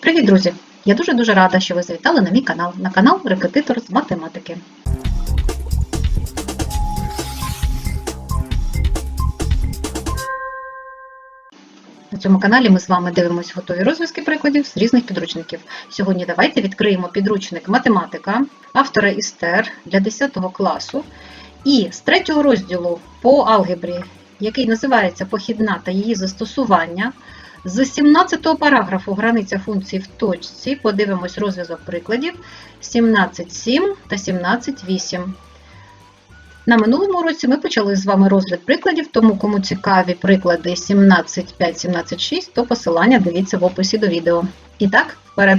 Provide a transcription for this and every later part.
Привіт, друзі! Я дуже-дуже рада, що ви завітали на мій канал, на канал Репетитор з математики. На цьому каналі ми з вами дивимося готові розв'язки прикладів з різних підручників. Сьогодні давайте відкриємо підручник математика автора Істер для 10 класу. І з третього розділу по алгебрі, який називається Похідна та її застосування, з 17-го параграфу границя функції в точці подивимось розв'язок прикладів 17.7 та 17.8. На минулому році ми почали з вами розгляд прикладів, тому кому цікаві приклади 17.5, 17.6, то посилання дивіться в описі до відео. І так, вперед.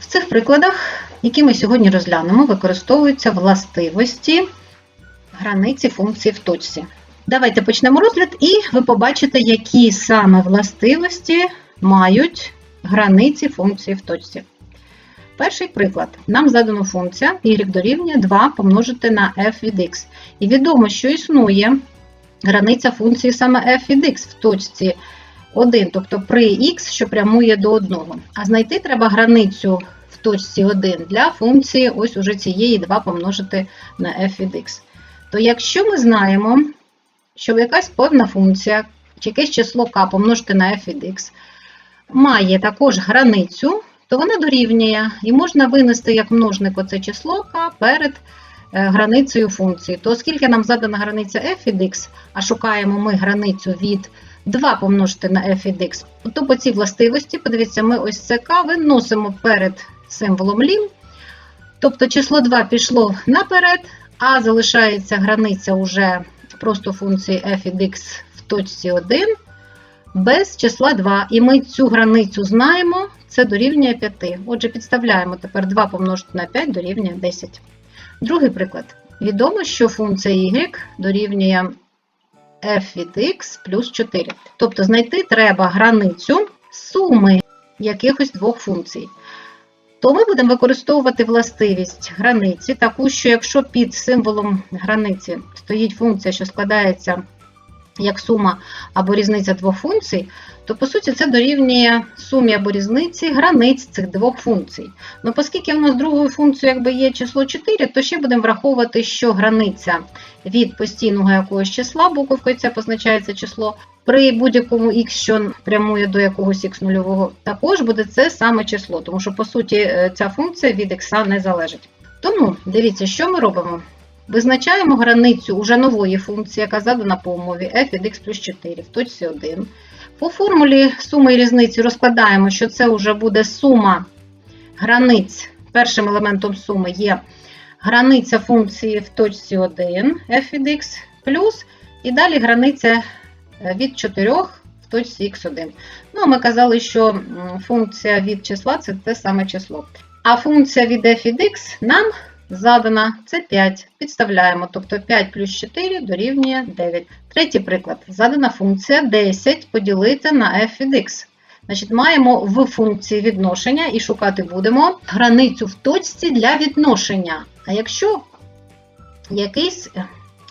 В цих прикладах, які ми сьогодні розглянемо, використовуються властивості границі функції в точці. Давайте почнемо розгляд, і ви побачите, які саме властивості мають границі функції в точці. Перший приклад. Нам задано функція y дорівнює 2 помножити на f від x. І відомо, що існує границя функції саме f від x в точці 1, тобто при x, що прямує до 1. А знайти треба границю в точці 1 для функції ось уже цієї 2 помножити на f від x. То якщо ми знаємо, що якась певна функція, чи якесь число k помножити на f від x, має також границю, то вона дорівнює і можна винести як множник оце число k перед границею функції. То оскільки нам задана границя f від x, а шукаємо ми границю від 2 помножити на f від x, то по цій властивості, подивіться, ми ось це k виносимо перед символом лін. Тобто число 2 пішло наперед, а залишається границя уже просто функції f від x в точці 1 без числа 2. І ми цю границю знаємо, це дорівнює 5. Отже, підставляємо тепер 2 помножити на 5 дорівнює 10. Другий приклад. Відомо, що функція y дорівнює f від x плюс 4. Тобто знайти треба границю суми якихось двох функцій. То ми будемо використовувати властивість границі, таку, що якщо під символом границі стоїть функція, що складається як сума або різниця двох функцій, то по суті це дорівнює сумі або різниці границь цих двох функцій. Ну, оскільки в нас другою функцією якби є число 4, то ще будемо враховувати, що границя від постійного якогось числа, буковкою це позначається число, при будь-якому х, що прямує до якогось х нульового, також буде це саме число, тому що, по суті, ця функція від х не залежить. Тому дивіться, що ми робимо. Визначаємо границю уже нової функції, яка задана по умові f від x плюс 4 в точці 1. По формулі суми і різниці розкладаємо, що це вже буде сума границь. Першим елементом суми є границя функції в точці 1 f від x плюс, і далі границя від 4 в точці x1. Ну, Ми казали, що функція від числа це те саме число. А функція від f від x нам задана це 5. Підставляємо, тобто 5 плюс 4 дорівнює 9. Третій приклад. Задана функція 10 поділити на f від x. Значить, Маємо в функції відношення і шукати будемо границю в точці для відношення. А якщо якийсь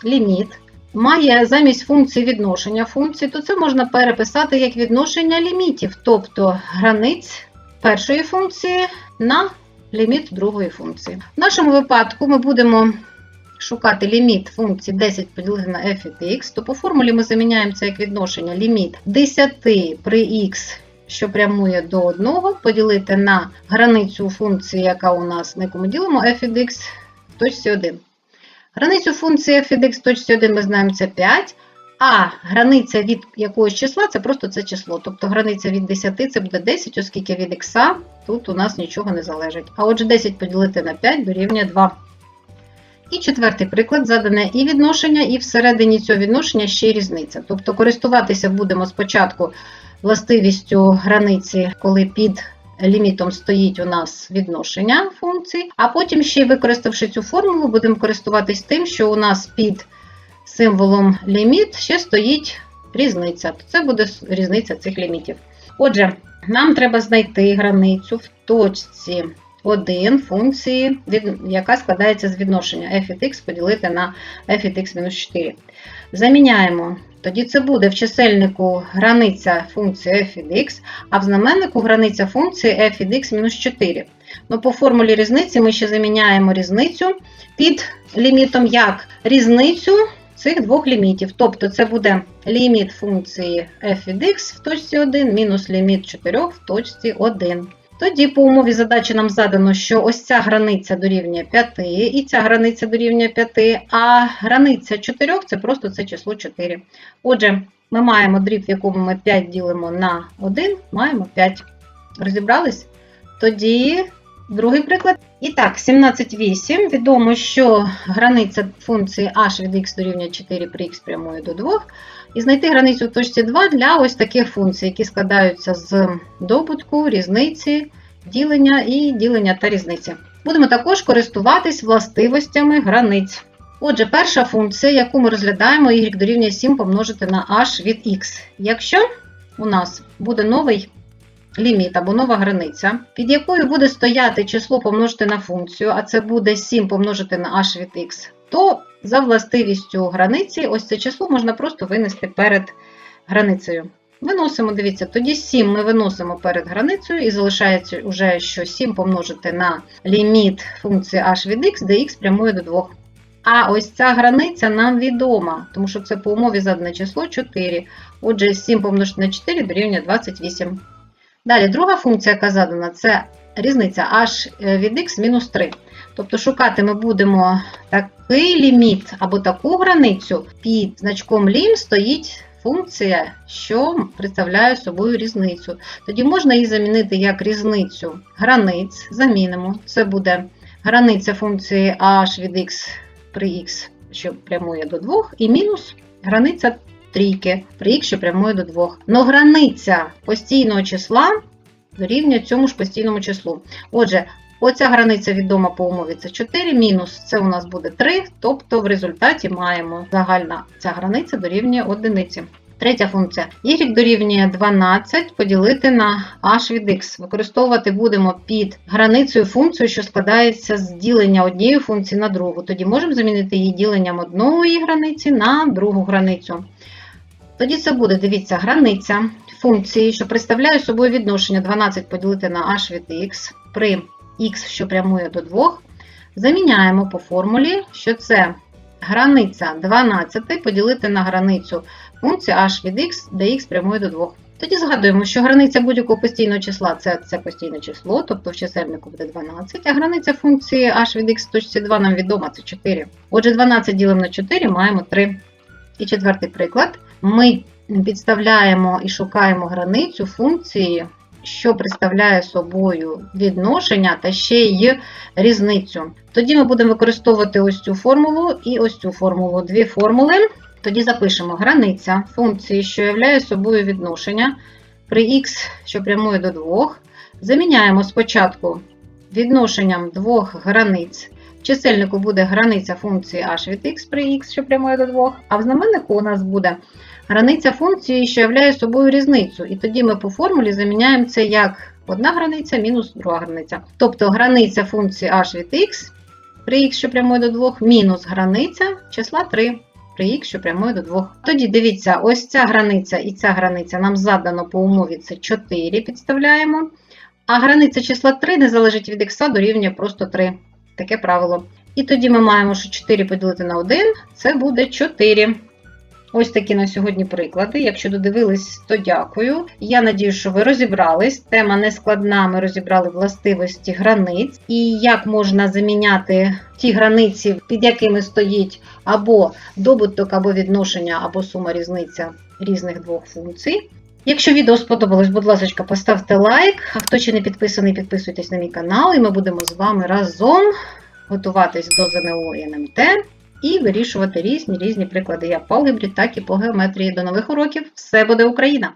ліміт має замість функції відношення функції, то це можна переписати як відношення лімітів, тобто границь першої функції на ліміт другої функції. В нашому випадку ми будемо шукати ліміт функції 10 поділити на f від x, то по формулі ми заміняємо це як відношення ліміт 10 при x, що прямує до 1, поділити на границю функції, яка у нас, на яку ми ділимо f від x в точці 1. Границю функції f від x в точці 1 ми знаємо це 5. А границя від якогось числа це просто це число. Тобто границя від 10 це буде 10, оскільки від х тут у нас нічого не залежить. А отже, 10 поділити на 5 дорівнює 2. І четвертий приклад задане і відношення, і всередині цього відношення ще різниця. Тобто користуватися будемо спочатку властивістю границі, коли під лімітом стоїть у нас відношення функцій, а потім ще використавши цю формулу, будемо користуватись тим, що у нас під символом ліміт ще стоїть різниця. Це буде різниця цих лімітів. Отже, нам треба знайти границю в точці 1 функції, яка складається з відношення f від x поділити на f від x-4. Заміняємо. Тоді це буде в чисельнику границя функції f від x, а в знаменнику границя функції f від x-4. Ну, по формулі різниці ми ще заміняємо різницю під лімітом як різницю цих двох лімітів. Тобто це буде ліміт функції f від x в точці 1 мінус ліміт 4 в точці 1. Тоді по умові задачі нам задано, що ось ця границя дорівнює 5, і ця границя дорівнює 5, а границя 4 це просто це число 4. Отже, ми маємо дріб, в якому ми 5 ділимо на 1, маємо 5. Розібрались? Тоді другий приклад. І так, 17,8. Відомо, що границя функції h від x дорівнює 4 при x прямою до 2. І знайти границю в точці 2 для ось таких функцій, які складаються з добутку, різниці, ділення і ділення та різниці. Будемо також користуватись властивостями границь. Отже, перша функція, яку ми розглядаємо, y дорівнює 7 помножити на h від x. Якщо у нас буде новий ліміт або нова границя, під якою буде стояти число помножити на функцію, а це буде 7 помножити на h від x, то за властивістю границі ось це число можна просто винести перед границею. Виносимо, дивіться, тоді 7 ми виносимо перед границею і залишається вже, що 7 помножити на ліміт функції h від x, де x прямує до 2. А ось ця границя нам відома, тому що це по умові задане число 4. Отже, 7 помножити на 4 дорівнює 28. Далі, друга функція, яка задана, це різниця h від x мінус 3. Тобто шукати ми будемо такий ліміт або таку границю, під значком лім стоїть функція, що представляє собою різницю. Тоді можна її замінити як різницю границь. Замінимо. Це буде границя функції h від x при x, що прямує до 2, і мінус границя трійки при x, що прямує до 2. Но границя постійного числа дорівнює цьому ж постійному числу. Отже, оця границя відома по умові це 4, мінус це у нас буде 3, тобто в результаті маємо загальна ця границя дорівнює одиниці. Третя функція. y дорівнює 12 поділити на h від x. Використовувати будемо під границею функцію, що складається з ділення однієї функції на другу. Тоді можемо замінити її діленням одної границі на другу границю. Тоді це буде, дивіться, границя функції, що представляє собою відношення 12 поділити на h від x при x, що прямує до 2. Заміняємо по формулі, що це границя 12 поділити на границю функції h від x, де x прямує до 2. Тоді згадуємо, що границя будь-якого постійного числа це, це постійне число, тобто в чисельнику буде 12, а границя функції h від x в точці 2 нам відома, це 4. Отже, 12 ділимо на 4, маємо 3. І четвертий приклад. Ми підставляємо і шукаємо границю функції, що представляє собою відношення та ще й різницю. Тоді ми будемо використовувати ось цю формулу і ось цю формулу. Дві формули. Тоді запишемо границя функції, що являє собою відношення при х, що прямує до 2. Заміняємо спочатку відношенням двох границь. Чисельнику буде границя функції h від x при x, що прямує до 2, а в знаменнику у нас буде границя функції, що являє собою різницю. І тоді ми по формулі заміняємо це як одна границя мінус друга границя. Тобто границя функції h від x при x, що прямує до 2, мінус границя числа 3 при x, що прямує до 2. Тоді дивіться, ось ця границя і ця границя нам задано по умові це 4, підставляємо. А границя числа 3 не залежить від х, дорівнює просто 3. Таке правило. І тоді ми маємо, що 4 поділити на 1 це буде 4. Ось такі на сьогодні приклади. Якщо додивились, то дякую. Я надію, що ви розібрались. Тема не складна, ми розібрали властивості границь і як можна заміняти ті границі, під якими стоїть або добуток, або відношення, або сума різниця різних двох функцій. Якщо відео сподобалось, будь ласка, поставте лайк. А хто ще не підписаний, підписуйтесь на мій канал, і ми будемо з вами разом готуватись до ЗНО і НМТ і вирішувати різні різні приклади як по алгебрі, так і по геометрії. До нових уроків! Все буде Україна!